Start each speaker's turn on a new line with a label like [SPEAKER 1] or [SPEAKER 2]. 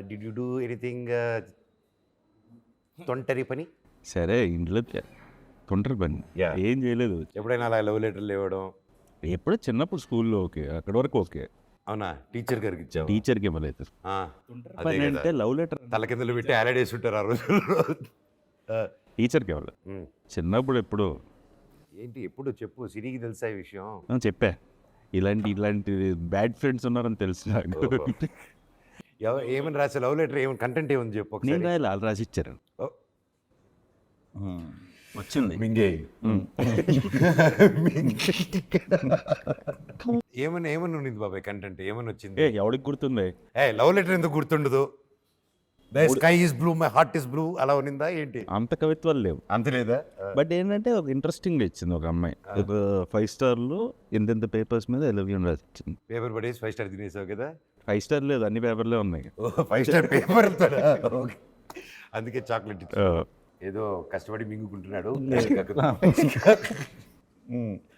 [SPEAKER 1] Did you do anything తొంటరి పని?
[SPEAKER 2] సరే ఇంట్లో తొంటరి పని. ఏం చేయలేదు.
[SPEAKER 1] ఎప్పుడైనా అలా లవ్ లెటర్లు ఇవ్వడం
[SPEAKER 2] ఎప్పుడో చిన్నప్పుడు స్కూల్లో ఓకే అక్కడ వరకు ఓకే.
[SPEAKER 1] అవునా? టీచర్ గారికి ఇచ్చావు?
[SPEAKER 2] టీచర్కి ఇవ్వలేదు. పని. అంటే లవ్ లెటర్
[SPEAKER 1] తల కిందలు పెట్టి ఆలడేసి ఉంటారు ఆ ఆ,
[SPEAKER 2] టీచర్కి ఇవ్వలేదు. చిన్నప్పుడు ఎప్పుడు.
[SPEAKER 1] ఏంటి? ఎప్పుడు? చెప్పు. సిరికి తెలుసా ఈ విషయం?
[SPEAKER 2] చెప్పా. ఇలాంటి ఇలాంటి బ్యాడ్ ఫ్రెండ్స్ ఉన్నారని తెలుసు నాకు.
[SPEAKER 1] ఏమని రాసే లవ్ లెటర్ ఏమని కంటెంట్ ఏమని చెప్పు
[SPEAKER 2] నేను రాయాలి వాళ్ళు రాసి ఇచ్చారు వచ్చింది.
[SPEAKER 1] మింగే. ఏమని ఏమని ఉన్నింది బాబాయ్ కంటెంట్ ఏమని వచ్చింది?
[SPEAKER 2] ఎవడికి గుర్తుంది?
[SPEAKER 1] ఏ లవ్ లెటర్ ఎందుకు గుర్తుండదు? The sky is blue my heart is blue అలా ఉన్నిందా ఏంటి?
[SPEAKER 2] అంత కవిత్వాలు లేవు.
[SPEAKER 1] అంత లేదా?
[SPEAKER 2] బట్ ఏంటంటే ఒక ఇంట్రెస్టింగ్ ఇచ్చింది ఒక అమ్మాయి. ఫైవ్ స్టార్లో ఇంతెంత పేపర్స్ మీద ఎలవియన్ రాసి ఇచ్చింది
[SPEAKER 1] పేపర్ పడేసి ఫైవ్ స్టార్ తినేసావు కదా?
[SPEAKER 2] ఫైవ్ స్టార్ లేదు అన్ని పేపర్లే ఉన్నాయి.
[SPEAKER 1] ఫైవ్ స్టార్ పేపర్ అందుకే చాక్లెట్ ఏదో కష్టపడి మింగుకుంటున్నాడు.